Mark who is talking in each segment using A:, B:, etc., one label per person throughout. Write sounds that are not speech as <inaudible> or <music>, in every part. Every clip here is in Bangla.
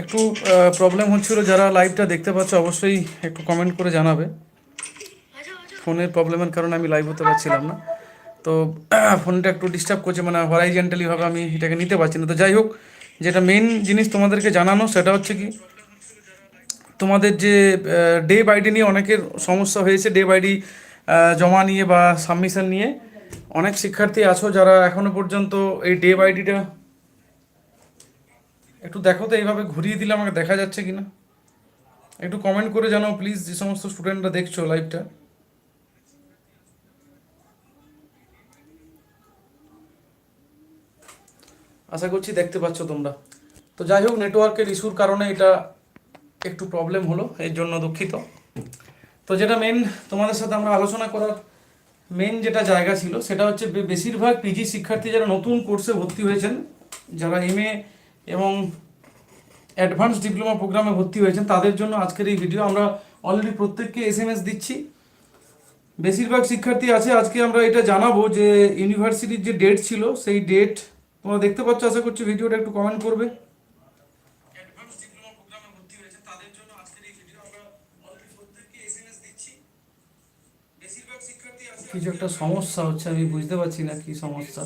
A: একটু প্রবলেম হচ্ছিল, যারা লাইভটা দেখতে পাচ্ছ, অবশ্যই একটু কমেন্ট করে জানাবে। ফোনের প্রবলেমের কারণে আমি লাইভ হতে পারছিলাম না। তো, <clears throat> ফোনটা একটু ডিস্টার্ব করছে মানে হরাইজেন্টালিভাবে আমি এটাকে নিতে পারছি না। তো যাই হোক, যেটা মেন জিনিস তোমাদেরকে জানানো, সেটা হচ্ছে কি, তোমাদের যে ডে বাই ডে নিয়ে অনেকের সমস্যা হয়েছে। ডে বাই ডে জমা নিয়ে বা সাবমিশন নিয়ে অনেক শিক্ষার্থী আছো যারা এখনও পর্যন্ত এই ডে বাই ডিটা একটু দেখো তো এইভাবে ঘুরিয়ে দিলে আমাকে দেখা যাচ্ছে কিনা। একটু কমেন্ট করে জানাও প্লিজ যে সমস্ত স্টুডেন্টরা দেখছ লাইভটা আশা করছি দেখতে পাচ্ছ তোমরা। তো যাই হোক নেটওয়ার্কের ইস্যুর কারণে এটা একটু প্রবলেম হলো, এর জন্য দুঃখিত। তো যেটা মেন তোমাদের সাথে আমরা আলোচনা করার মেন যেটা জায়গা ছিল, সেটা হচ্ছে বেশিরভাগ পিজি শিক্ষার্থী যারা নতুন কোর্সে ভর্তি হয়েছেন, যারা এম এবং অ্যাডভান্স ডিপ্লোমা প্রোগ্রামে ভর্তি হয়েছেন। তাদের জন্য আজকের এই ভিডিও আমরা অলরেডি প্রত্যেককে এস এম এস দিচ্ছি। বেশিরভাগ শিক্ষার্থী আছে আজকে আমরা এটা জানাব যে ইউনিভার্সিটির যে ডেট ছিল সেই ডেট তোমরা দেখতে পাচ্ছ আশা করছি ভিডিওটা একটু কমেন্ট করবে। কিছু একটা সমস্যা হচ্ছে আমি বুঝতে পারছি না কি সমস্যা।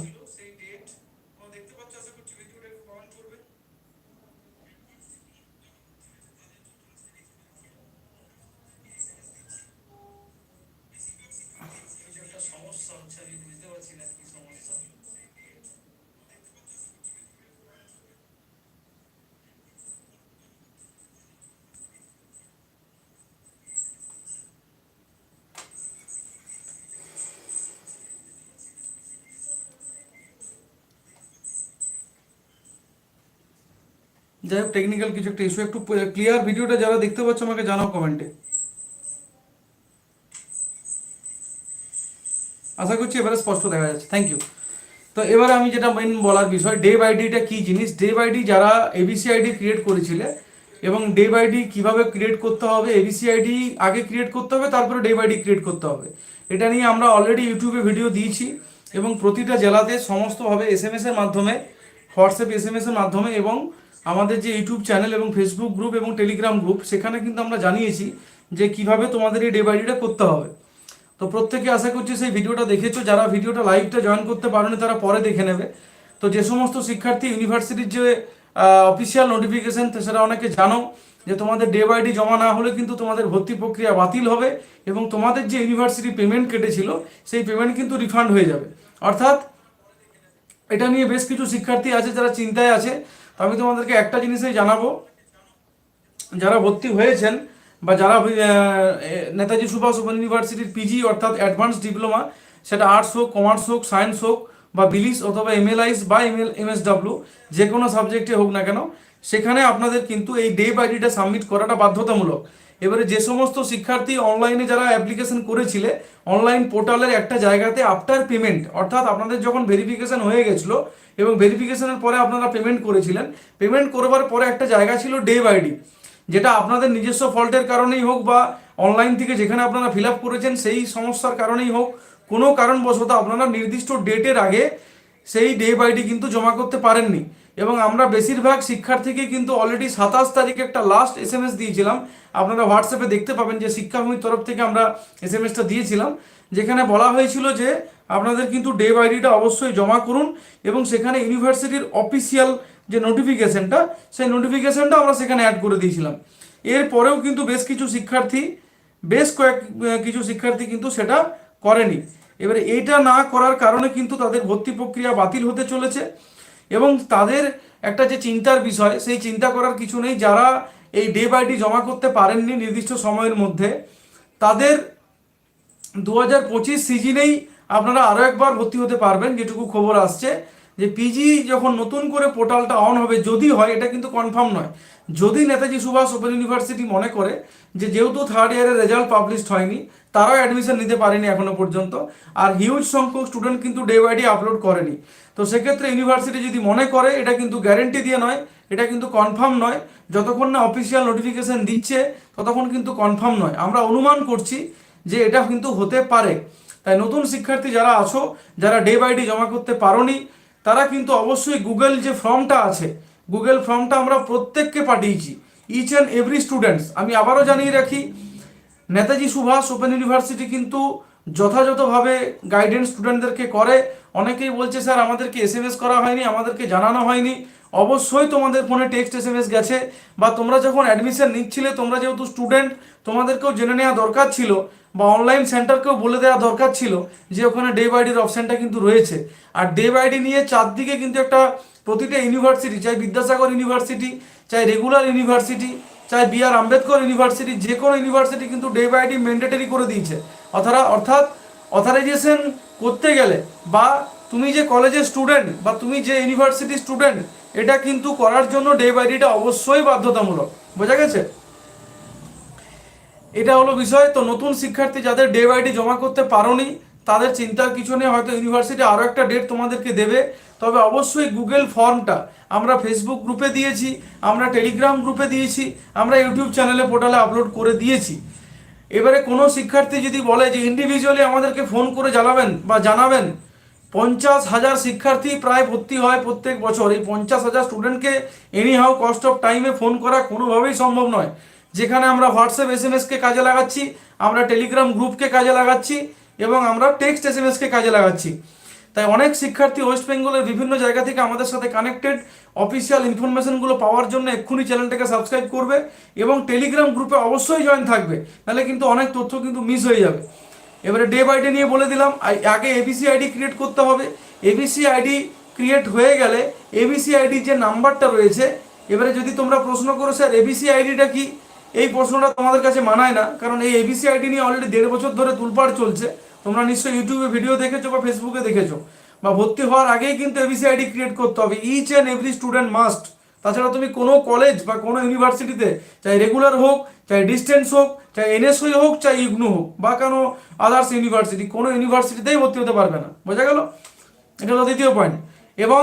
A: যাই হোক টেকনিক্যাল কিছু একটা ইস্যু একটু ক্লিয়ার ভিডিওটা যারা দেখতে পাচ্ছ আমাকে জানাও কমেন্টে আশা করছি এবারে স্পষ্ট দেখা যাচ্ছে। থ্যাংক ইউ তো এবার আমি যেটা মেন বলার বিষয় ডে বাই ডিটা কি জিনিস? ডে বাই ডি যারা এবিসি আইডি ক্রিয়েট করেছিলে এবং ডে বাই ডি কীভাবে ক্রিয়েট করতে হবে এবিসি আইডি আগে ক্রিয়েট করতে হবে, তারপরে ডে বাই ডি ক্রিয়েট করতে হবে। এটা নিয়ে আমরা অলরেডি ইউটিউবে ভিডিও দিয়েছি এবং প্রতিটা জেলাতে সমস্তভাবে এস এম এস এর মাধ্যমে হোয়াটসঅ্যাপ এস এম এস এর মাধ্যমে এবং আমাদের যে ইউটিউব চ্যানেল এবং ফেসবুক গ্রুপ এবং টেলিগ্রাম গ্রুপ, সেখানে কিন্তু আমরা জানিয়েছি যে কীভাবে তোমাদের এই ডে বাই ডিটা করতে হবে। তো প্রত্যেকে আশা করছি সেই ভিডিওটা দেখেছ। যারা ভিডিওটা লাইভটা জয়েন করতে পারেনি, তারা পরে দেখে নেবে। তো যে সমস্ত শিক্ষার্থী ইউনিভার্সিটির যে অফিসিয়াল নোটিফিকেশন সেটা অনেকে জানো যে তোমাদের ডে বাই ডি জমা না হলে কিন্তু তোমাদের ভর্তি প্রক্রিয়া বাতিল হবে এবং তোমাদের যে ইউনিভার্সিটি পেমেন্ট কেটেছিল, সেই পেমেন্ট কিন্তু রিফান্ড হয়ে যাবে। অর্থাৎ এটা নিয়ে বেশ কিছু শিক্ষার্থী আছে যারা চিন্তায় আছে আমি তোমাদেরকে একটা জিনিসই জানাব। যারা ভর্তি হয়েছেন বা যারা নেতাজি সুভাষ ওপেন ইউনিভার্সিটির পিজি অর্থাৎ অ্যাডভান্স ডিপ্লোমা সেটা আর্টস হোক কমার্স হোক সায়েন্স হোক বা বিলিস অথবা এমএলআইস বা এম এমএল এমএসডাব্লিউ যে কোনো সাবজেক্টে হোক না কেন, সেখানে আপনাদের কিন্তু এই ডে বাই ডেটা সাবমিট করাটা বাধ্যতামূলক। এবারে যে সমস্ত শিক্ষার্থী অনলাইনে যারা অ্যাপ্লিকেশন করেছিলে অনলাইন পোর্টালের একটা জায়গাতে আফটার পেমেন্ট অর্থাৎ আপনাদের যখন ভেরিফিকেশন হয়ে গেছিল এবং ভেরিফিকেশনের পরে আপনারা পেমেন্ট করেছিলেন পেমেন্ট করবার পরে একটা জায়গা ছিল ডে বাই ডি যেটা আপনাদের নিজস্ব ফল্টের কারণেই হোক বা অনলাইন থেকে যেখানে আপনারা ফিল করেছেন সেই সমস্যার কারণেই হোক, কোনো কারণবশত আপনারা নির্দিষ্ট ডেটের আগে সেই ডে বাই বাইডি কিন্তু জমা করতে পারেননি। এবং আমরা বেশিরভাগ শিক্ষার্থীকে কিন্তু অলরেডি সাতাশ তারিখে একটা লাস্ট এস এম এস দিয়েছিলাম। আপনারা হোয়াটসঅ্যাপে দেখতে পাবেন যে শিক্ষাভূমির তরফ থেকে আমরা এস এম এসটা দিয়েছিলাম, যেখানে বলা হয়েছিল যে আপনাদের কিন্তু ডে বাইডিটা অবশ্যই জমা করুন এবং সেখানে ইউনিভার্সিটির অফিসিয়াল যে নোটিফিকেশনটা সেই নোটিফিকেশনটা আমরা সেখানে অ্যাড করে দিয়েছিলাম। এরপরেও কিন্তু বেশ কিছু শিক্ষার্থী, বেশ কয়েক কিছু শিক্ষার্থী কিন্তু সেটা করেনি। এবারে এইটা না করার কারণে কিন্তু তাদের ভর্তি প্রক্রিয়া বাতিল হতে চলেছে। এবং তাদের একটা যে চিন্তার বিষয়, সেই চিন্তা করার কিছু নেই। যারা এই ডে বাই ডে জমা করতে পারেননি নির্দিষ্ট সময়ের মধ্যে, তাদের দু হাজার পঁচিশ সিজনেই আপনারা আরও একবার ভর্তি হতে পারবেন, যেটুকু খবর আসছে। যে পিজি যখন নতুন করে পোর্টালটা অন হবে, যদি হয়, এটা কিন্তু কনফার্ম নয়। যদি নেতাজি সুভাষ ওপেন ইউনিভার্সিটি মনে করে যে যেহেতু থার্ড ইয়ারের রেজাল্ট পাবলিশড হয়নি, তারাও অ্যাডমিশন নিতে পারেনি এখনও পর্যন্ত, আর হিউজ সংখ্যক স্টুডেন্ট কিন্তু ডে বাই ডে আপলোড করেনি। তো সেক্ষেত্রে ইউনিভার্সিটি যদি মনে করে, এটা কিন্তু গ্যারেন্টি দিয়ে নয়, এটা কিন্তু কনফার্ম নয়। যতক্ষণ না অফিসিয়াল নোটিফিকেশন দিচ্ছে, ততক্ষণ কিন্তু কনফার্ম নয়। আমরা অনুমান করছি যে এটা কিন্তু হতে পারে। তাই নতুন শিক্ষার্থী যারা আছো, যারা ডে বাই ডে জমা করতে পারোনি, তারা কিন্তু অবশ্যই গুগল যে ফর্মটা আছে গুগল ফর্মটা আমরা প্রত্যেককে পাঠিয়েছি ইচ অ্যান্ড এভরি স্টুডেন্টস আমি আবারও জানিয়ে রাখি, নেতাজি সুভাষ ওপেন ইউনিভার্সিটি কিন্তু যথাযথভাবে গাইডেন্স স্টুডেন্টদেরকে করে। অনেকেই বলছে, স্যার, আমাদেরকে এস এম এস করা হয়নি, আমাদেরকে জানানো হয়নি। অবশ্যই তোমাদের ফোনে টেক্সট এস এম এস গেছে বা তোমরা যখন অ্যাডমিশন নিচ্ছিলে, তোমরা যেহেতু স্টুডেন্ট তোমাদেরকেও জেনে নেওয়া দরকার ছিল। বা অনলাইন সেন্টারকেও বলে দেওয়া দরকার ছিল যে ওখানে ডে বাইডির অপশানটা কিন্তু রয়েছে। আর ডে বাইডি নিয়ে চারদিকে কিন্তু একটা প্রতিটা ইউনিভার্সিটি চাই বিদ্যাসাগর ইউনিভার্সিটি চাই রেগুলার ইউনিভার্সিটি চাই বি আর আম্বেদকর ইউনিভার্সিটি যে কোনো ইউনিভার্সিটি কিন্তু ডে বাই ডে ম্যান্ডেটরি করে দিয়েছে। অথরা অর্থাৎ অথরাইজেশন করতে গেলে বা তুমি যে কলেজের স্টুডেন্ট বা তুমি যে ইউনিভার্সিটির স্টুডেন্ট এটা কিন্তু করার জন্য ডে বাই ডিটা অবশ্যই বাধ্যতামূলক। বোঝা গেছে? এটা হলো বিষয়। তো নতুন শিক্ষার্থী যাদের ডে বাই ডে জমা করতে পারোনি, তাদের চিন্তার কিছু নেই, হয়তো ইউনিভার্সিটি আরও একটা ডেট তোমাদেরকে দেবে। তবে অবশ্যই গুগল ফর্মটা আমরা ফেসবুক গ্রুপে দিয়েছি, আমরা টেলিগ্রাম গ্রুপে দিয়েছি, আমরা ইউটিউব চ্যানেলে পোর্টালে আপলোড করে দিয়েছি। এবারে কোনো শিক্ষার্থী যদি বলে যে ইন্ডিভিজুয়ালি আমাদেরকে ফোন করে জানাবেন বা জানাবেন, পঞ্চাশ হাজার শিক্ষার্থী প্রায় ভর্তি হয় প্রত্যেক বছর। এই পঞ্চাশ হাজার স্টুডেন্টকে এনি হাউ কস্ট অফ টাইমে ফোন করা কোনোভাবেই সম্ভব নয়। যেখানে আমরা হোয়াটসঅ্যাপ এস এম এসকে কাজে লাগাচ্ছি, আমরা টেলিগ্রাম গ্রুপকে কাজে লাগাচ্ছি এবং আমরা টেক্সট এস এম এসকে কাজে লাগাচ্ছি। তাই অনেক শিক্ষার্থী ওয়েস্ট বেঙ্গলের বিভিন্ন জায়গা থেকে আমাদের সাথে কানেক্টেড অফিসিয়াল ইনফরমেশনগুলো পাওয়ার জন্য এক্ষুনি চ্যানেলটাকে সাবস্ক্রাইব করবে এবং টেলিগ্রাম গ্রুপে অবশ্যই জয়েন থাকবে। নাহলে কিন্তু অনেক তথ্য কিন্তু মিস হয়ে যাবে। এবারে ডে বাই ডে নিয়ে বলে দিলাম আগে এবিসি আইডি ক্রিয়েট করতে হবে। এবিসি আইডি ক্রিয়েট হয়ে গেলে এবিসি আইডি যে নাম্বারটা রয়েছে, এবারে যদি তোমরা প্রশ্ন করো, স্যার এবিসি আইডিটা কি? এই প্রশ্নটা তোমাদের কাছে মানায় না, কারণ এই এবিসি আইডি নিয়ে অলরেডি দেড় বছর ধরে তুলপাড় চলছে। তোমরা নিশ্চয়ই ইউটিউবে ভিডিও দেখেছ বা ফেসবুকে দেখেছ। বা ভর্তি হওয়ার আগেই কিন্তু এবিসি আইডি ক্রিয়েট করতে হবে। Each and every student must তাছাড়া তুমি কোনো কলেজ বা কোনো ইউনিভার্সিটিতে চাই রেগুলার হোক, চাই ডিস্টেন্স হোক, চাই এনএসওই হোক, চাই ইগনু হোক, বা কোনো আদার্স ইউনিভার্সিটি কোনো ইউনিভার্সিটিতেই ভর্তি হতে পারবে না। বোঝা গেল? এটা হলো দ্বিতীয় পয়েন্ট এবং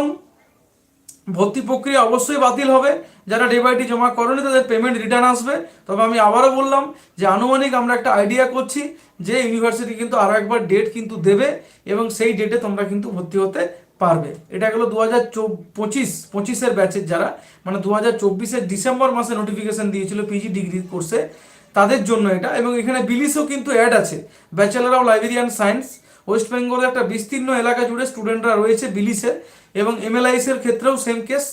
A: ভর্তি প্রক্রিয়া অবশ্যই বাতিল হবে। যারা ডে বাই ডি জমা করেনি, তাদের পেমেন্ট রিটার্ন আসবে। তবে আমি আবারও বললাম যে, আনুমানিক আমরা একটা আইডিয়া করছি যে ইউনিভার্সিটি কিন্তু আরও একবার ডেট কিন্তু দেবে এবং সেই ডেটে তোমরা কিন্তু ভর্তি হতে পারবে। এটা গেলো দু হাজার পঁচিশ পঁচিশের ব্যাচের যারা মানে দু হাজার চব্বিশের ডিসেম্বর মাসে নোটিফিকেশন দিয়েছিল পিজি ডিগ্রি কোর্সে তাদের জন্য এটা। এবং এখানে বিলিসও কিন্তু অ্যাড আছে। Bachelor of librarian science West বেঙ্গলের একটা বিস্তীর্ণ এলাকা জুড়ে স্টুডেন্টরা রয়েছে বিলিসে এবং এমএলআইসের ক্ষেত্রেও সেম কেস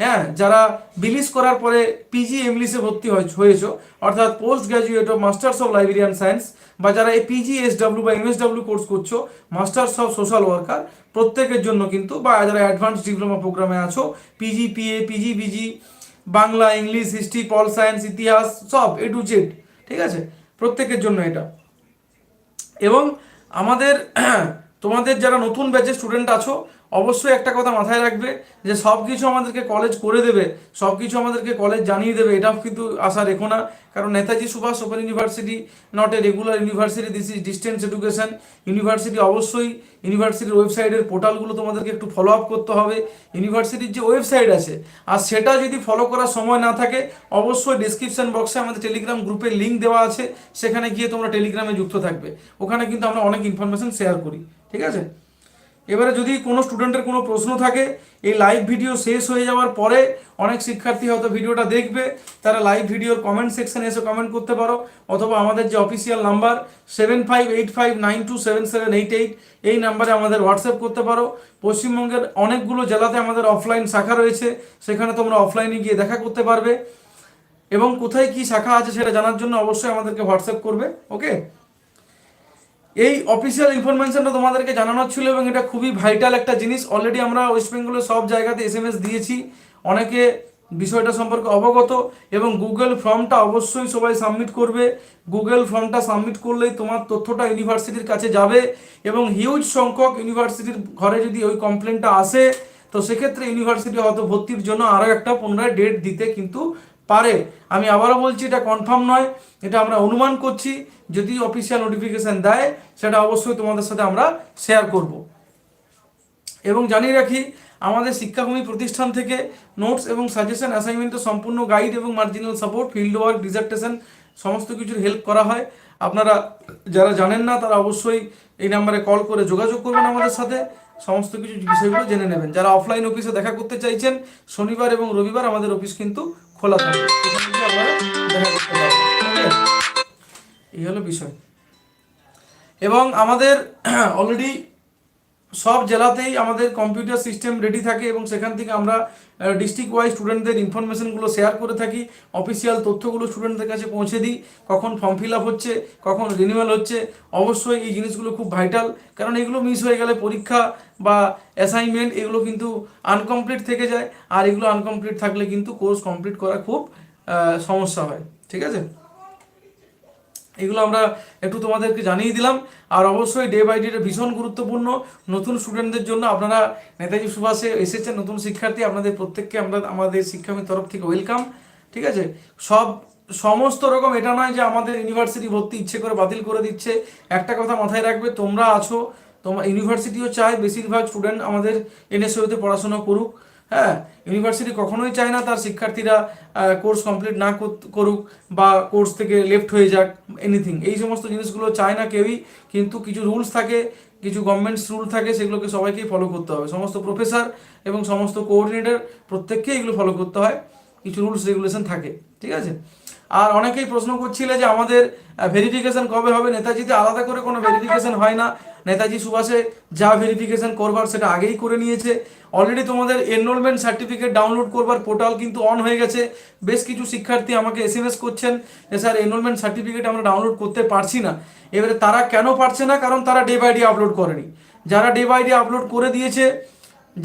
A: হ্যাঁ যারা বিলিস করার পরে পিজি এমলিসে ভর্তি হয়- হয়েছো, অর্থাৎ post graduate of masters of librarian science বা যারা এই পিজি এসডাব্লিউ বা এমএসডাব্লিউ কোর্স করছ মাস্টার্স অফ সোশ্যাল ওয়ার্কার প্রত্যেকের জন্য কিন্তু বা যারা অ্যাডভান্স ডিপ্লোমা প্রোগ্রামে আছো PG PA PG BG Bangla English history pol science ইতিহাস, সব এ টু জেড ঠিক আছে? প্রত্যেকের জন্য এটা। এবং আমাদের, <clears throat> তোমাদের যারা নতুন ব্যাচের স্টুডেন্ট আছো অবশ্যই একটা কথা মাথায় রাখবে যে সব কিছু আমাদেরকে কলেজ করে দেবে সব কিছু আমাদেরকে কলেজ জানিয়ে দেবে, এটাও কিন্তু আশা রেখো না। কারণ Netaji Subhas open university not a regular university this is distance education university অবশ্যই ইউনিভার্সিটির ওয়েবসাইটের পোর্টালগুলো তোমাদেরকে একটু ফলো আপ করতে হবে। ইউনিভার্সিটির যে ওয়েবসাইট আছে, আর সেটা যদি ফলো করার সময় না থাকে, অবশ্যই ডিসক্রিপশন বক্সে আমাদের টেলিগ্রাম গ্রুপের লিঙ্ক দেওয়া আছে, সেখানে গিয়ে তোমরা টেলিগ্রামে যুক্ত থাকবে। ওখানে কিন্তু আমরা অনেক ইনফরমেশন শেয়ার করি, ঠিক আছে? এবারে যদি কোনো স্টুডেন্টের কোনো প্রশ্ন থাকে, এই লাইভ ভিডিও শেষ হয়ে যাওয়ার পরে অনেক শিক্ষার্থী হয়তো ভিডিওটা দেখবে, তারা লাইভ ভিডিওর কমেন্ট সেকশনে এসে কমেন্ট করতে পারো, অথবা আমাদের যে official number seven five eight five nine two seven seven eight eight এই নাম্বারে আমাদের হোয়াটসঅ্যাপ করতে পারো। পশ্চিমবঙ্গের অনেকগুলো জেলাতে আমাদের অফলাইন শাখা রয়েছে, সেখানে তোমরা অফলাইনে গিয়ে দেখা করতে পারবে। এবং কোথায় কি শাখা আছে সেটা জানার জন্য অবশ্যই আমাদেরকে হোয়াটসঅ্যাপ করবে ওকে এই অফিসিয়াল ইনফরমেশনটা তোমাদেরকে জানানোর ছিল এবং এটা খুবই ভাইটাল একটা জিনিস। অলরেডি আমরা ওয়েস্ট বেঙ্গলের সব জায়গাতে এস দিয়েছি। অনেকে বিষয়টা সম্পর্কে অবগত এবং গুগল ফর্মটা অবশ্যই সবাই সাবমিট করবে। গুগল ফর্মটা সাবমিট করলেই তোমার তথ্যটা ইউনিভার্সিটির কাছে যাবে এবং হিউজ সংখ্যক ইউনিভার্সিটির ঘরে যদি ওই কমপ্লেনটা আসে, তো সেক্ষেত্রে ইউনিভার্সিটি হয়তো ভর্তির জন্য আরও একটা পুনরায় ডেট দিতে কিন্তু পারে। আমি আবারও বলছি, এটা কনফার্ম নয়, এটা আমরা অনুমান করছি। যদি অফিসিয়াল নোটিফিকেশন দেয়, সেটা অবশ্যই তোমাদের সাথে আমরা শেয়ার করব। এবং জানিয়ে রাখি, আমাদের শিক্ষাভূমি প্রতিষ্ঠান থেকে নোটস এবং সাজেশন অ্যাসাইনমেন্টের সম্পূর্ণ গাইড এবং marginal support field work dissertation সমস্ত কিছুর হেল্প করা হয়। আপনারা যারা জানেন না, তারা অবশ্যই এই নাম্বারে কল করে যোগাযোগ করবেন আমাদের সাথে। সমস্ত কিছু বিষয়গুলো জেনে নেবেন। যারা অফলাইন অফিসে দেখা করতে চাইছেন, শনিবার এবং রবিবার আমাদের অফিস কিন্তু খোলা থাকে। দেখা করতে পারবেন? এই হলো বিষয়। এবং আমাদের <clears throat> অলরেডি সব জেলাতেই আমাদের কম্পিউটার সিস্টেম রেডি থাকে এবং সেখান থেকে আমরা ডিস্ট্রিক্ট ওয়াইজ স্টুডেন্টদের ইনফরমেশনগুলো শেয়ার করে থাকি অফিসিয়াল তথ্যগুলো স্টুডেন্টদের কাছে পৌঁছে দিই, কখন ফর্ম ফিল আপ হচ্ছে, কখন রিনিউয়াল হচ্ছে। অবশ্যই এই জিনিসগুলো খুব ভাইটাল কারণ এগুলো মিস হয়ে গেলে পরীক্ষা বা অ্যাসাইনমেন্ট এগুলো কিন্তু আনকমপ্লিট থেকে যায়, আর এগুলো আনকমপ্লিট থাকলে কিন্তু কোর্স কমপ্লিট করা খুব সমস্যা হয়। ঠিক আছে? এগুলো আমরা একটু তোমাদেরকে জানিয়ে দিলাম। আর অবশ্যই ডে বাই ডে ভীষণ গুরুত্বপূর্ণ। নতুন স্টুডেন্টদের জন্য আপনারা নেতাজি সুভাষে এসেছেন, নতুন শিক্ষার্থী। আপনাদের প্রত্যেককে আমরা আমাদের শিক্ষামির তরফ থেকে ওয়েলকাম ঠিক আছে? সব, সমস্ত রকম, এটা নয় যে আমাদের ইউনিভার্সিটি ভর্তি ইচ্ছে করে বাতিল করে দিচ্ছে। একটা কথা মাথায় রাখবে, তোমরা আছো তোমার ইউনিভার্সিটিও চায়, বেশিরভাগ স্টুডেন্ট আমাদের এনএসওতে পড়াশোনা করুক। হ্যাঁ ইউনিভার্সিটি কখনোই চায় না তার শিক্ষার্থীরা কোর্স কমপ্লিট না করুক বা কোর্স থেকে লেফট হয়ে যাক এনিথিং এই সমস্ত জিনিসগুলো চায় না কেউই, কিন্তু কিছু রুলস থাকে, কিছু গভর্নমেন্টস রুল থাকে, সেগুলোকে সবাইকেই ফলো করতে হবে। সমস্ত প্রফেসর এবং সমস্ত কোঅর্ডিনেটর প্রত্যেককেই এগুলো ফলো করতে হয়, কিছু রুলস রেগুলেশন থাকে, ঠিক আছে? আর অনেকেই প্রশ্ন করছিলে যে আমাদের ভেরিফিকেশন কবে হবে? নেতাজিতে আলাদা করে কোনো ভেরিফিকেশন হয় না? নেতাজি সুভাষে যা ভেরিফিকেশন করবার সেটা আগেই করে নিয়েছে। অলরেডি তোমাদের এনরোলমেন্ট সার্টিফিকেট ডাউনলোড করবার পোর্টাল কিন্তু অন হয়ে গেছে। বেশ কিছু শিক্ষার্থী আমাকে এস এম এস করছেন যে, স্যার এনরোলমেন্ট সার্টিফিকেট আমরা ডাউনলোড করতে পারছি না। এবারে তারা কেন পারছে না? কারণ তারা ডে বাই ডে আপলোড করেনি। যারা ডে বাই ডে আপলোড করে দিয়েছে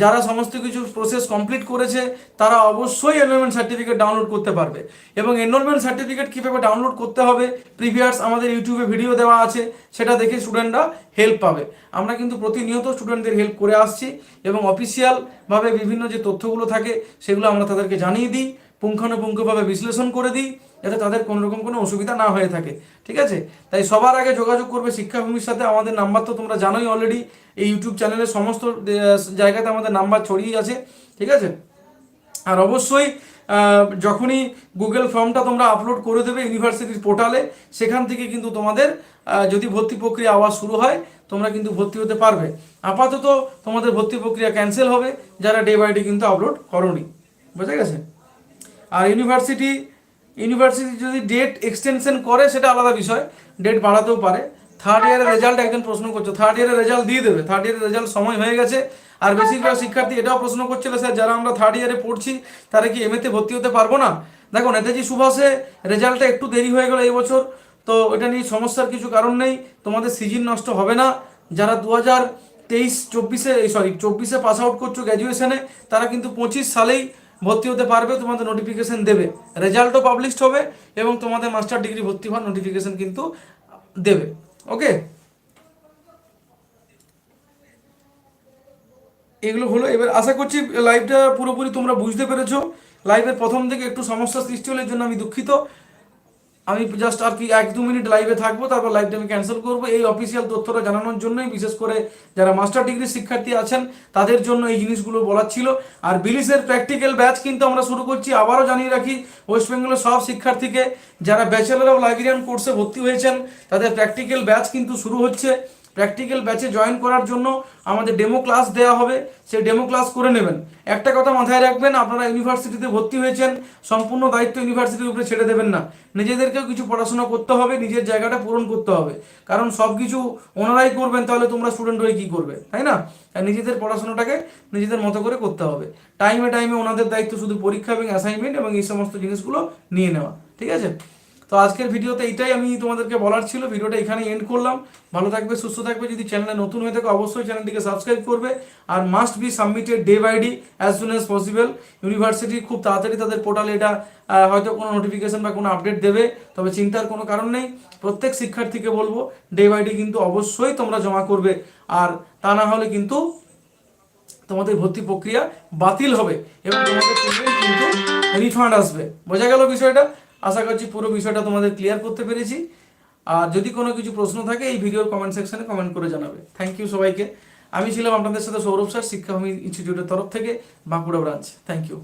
A: যারা সমস্ত কিছু প্রসেস কমপ্লিট করেছে, তারা অবশ্যই এনরোলমেন্ট সার্টিফিকেট ডাউনলোড করতে পারবে। এবং এনরোলমেন্ট সার্টিফিকেট কীভাবে ডাউনলোড করতে হবে প্রিভিয়াস আমাদের ইউটিউবে ভিডিও দেওয়া আছে, সেটা দেখে স্টুডেন্টরা হেল্প পাবে। আমরা কিন্তু প্রতিনিয়ত স্টুডেন্টদের হেল্প করে আসছি এবং অফিসিয়ালভাবে বিভিন্ন যে তথ্যগুলো থাকে, সেগুলো আমরা তাদেরকে জানিয়ে দিই। পুঙ্খানুপুঙ্খভাবে বিশ্লেষণ করে দিই, যাতে তাদের কোনো রকম কোনো অসুবিধা না হয়ে থাকে। ঠিক আছে? তাই সবার আগে যোগাযোগ করবে শিক্ষাভূমির সাথে। আমাদের নাম্বার তো তোমরা জানোই অলরেডি এই ইউটিউব চ্যানেলের সমস্ত জায়গাতে আমাদের নাম্বার ছড়িয়ে আছে। ঠিক আছে? আর অবশ্যই যখনই গুগল ফর্মটা তোমরা আপলোড করে দেবে ইউনিভার্সিটির পোর্টালে সেখান থেকে কিন্তু তোমাদের যদি ভর্তি প্রক্রিয়া আবার শুরু হয়, তোমরা কিন্তু ভর্তি হতে পারবে। আপাতত তোমাদের ভর্তি প্রক্রিয়া ক্যান্সেল হবে। যারা ডে বাই ডে কিন্তু আপলোড করনি। বোঝা গেছে? আর ইউনিভার্সিটি ইউনিভার্সিটি যদি ডেট এক্সটেনশন করে, সেটা আলাদা বিষয়। ডেট বাড়াতেও পারে। থার্ড ইয়ারের রেজাল্ট একজন প্রশ্ন করছে। থার্ড ইয়ারের রেজাল্ট দিয়ে দেবে। থার্ড ইয়ারের রেজাল্ট সময় হয়ে গেছে। আর বেশিরভাগ শিক্ষার্থী এটাও প্রশ্ন করছিল, স্যার, যারা আমরা থার্ড ইয়ারে পড়ছি, তারা কি এমএতে ভর্তি হতে পারব না? দেখো, নেতাজি সুভাষে রেজাল্টটা একটু দেরি হয়ে গেল এই বছর। তো এটা নিয়ে সমস্যার কিছু কারণ নেই। তোমাদের সিজন নষ্ট হবে না। যারা দু হাজার তেইশ, চব্বিশে সরি চব্বিশে পাস আউট করছ গ্র্যাজুয়েশনে তারা কিন্তু পঁচিশ সালেই ভর্তি হতে পারবে, তোমাদের নোটিফিকেশান দেবে। রেজাল্টও পাবলিশড হবে এবং তোমাদের মাস্টার ডিগ্রি ভর্তি হওয়ার নোটিফিকেশান কিন্তু দেবে। ওকে এগুলো হলো। এবার আশা করছি লাইভটা পুরোপুরি তোমরা বুঝতে পেরেছ। লাইভের প্রথম থেকে একটু সমস্যা সৃষ্টি হলে জন্য আমি দুঃখিত। আমি জাস্ট আর কি এক দু মিনিট লাইভে থাকব, তারপর লাইভটা আমি ক্যান্সেল করব। এই অফিসিয়াল তথ্যটা জানানোর জন্যই, বিশেষ করে যারা মাস্টার ডিগ্রি শিক্ষার্থী আছেন, তাদের জন্য এই জিনিসগুলো বলার ছিল। আর বিলিসের প্র্যাকটিক্যাল ব্যাচ কিন্তু আমরা শুরু করছি, আবারও জানিয়ে রাখি ওয়েস্ট বেঙ্গলের সব শিক্ষার্থীকে, যারা ব্যাচেলার অফ লাইব্রেরিয়ান কোর্সে ভর্তি হয়েছেন, তাদের প্র্যাকটিক্যাল ব্যাচ কিন্তু শুরু হচ্ছে। প্র্যাকটিক্যাল ব্যাচে জয়েন করার জন্য আমাদের ডেমো ক্লাস দেওয়া হবে। সেই ডেমো ক্লাস করে নেবেন। একটা কথা মাথায় রাখবেন, আপনারা ইউনিভার্সিটিতে ভর্তি হয়েছেন, সম্পূর্ণ দায়িত্ব ইউনিভার্সিটির উপরে ছেড়ে দেবেন না। নিজেদেরকেও কিছু পড়াশোনা করতে হবে, নিজের জায়গাটা পূরণ করতে হবে। কারণ সব কিছু ওনারাই করবেন, তাহলে তোমরা স্টুডেন্ট হয়ে কী করবে, তাই না? নিজেদের পড়াশোনাটাকে নিজেদের মতো করে করতে হবে। টাইমে টাইমে ওনাদের দায়িত্ব শুধু পরীক্ষা এবং অ্যাসাইনমেন্ট এবং এই সমস্ত জিনিসগুলো নিয়ে নেওয়া। ঠিক আছে? তো আজকের ভিডিওতে এইটাই আমি তোমাদেরকে বলার ছিল। ভিডিওটা এখানে এন্ড করলাম। ভালো থাকবে, সুস্থ থাকবে। যদি চ্যানেলে নতুন হয়ে থাকে, অবশ্যই চ্যানেলটিকে সাবস্ক্রাইব করবে। আর must be submitted day by day as soon as possible university খুব তাড়াতাড়ি তাদের পোর্টালে এটা হয়তো কোনো নোটিফিকেশন বা কোনো আপডেট দেবে। তবে চিন্তার কোনো কারণ নেই। প্রত্যেক শিক্ষার্থীকে বলব ডে বাই ডে কিন্তু অবশ্যই তোমরা জমা করবে। আর তা না হলে কিন্তু তোমাদের ভর্তি প্রক্রিয়া বাতিল হবে। এবং তোমাদের কিন্তু রিফান্ড আসবে। বোঝা গেল বিষয়টা? আশা করছি পুরো বিষয়টা তোমাদের ক্লিয়ার করতে পেরেছি। আর যদি কোনো কিছু প্রশ্ন থাকে, এই ভিডিওর কমেন্ট সেকশনে কমেন্ট করে জানাবে। থ্যাংক ইউ সবাইকে। আমি ছিলাম আপনাদের সাথে সৌরভ স্যার, শিক্ষাভূমি ইনস্টিটিউটের তরফ থেকে বাঁকুড়া ব্রাঞ্চ থ্যাংক ইউ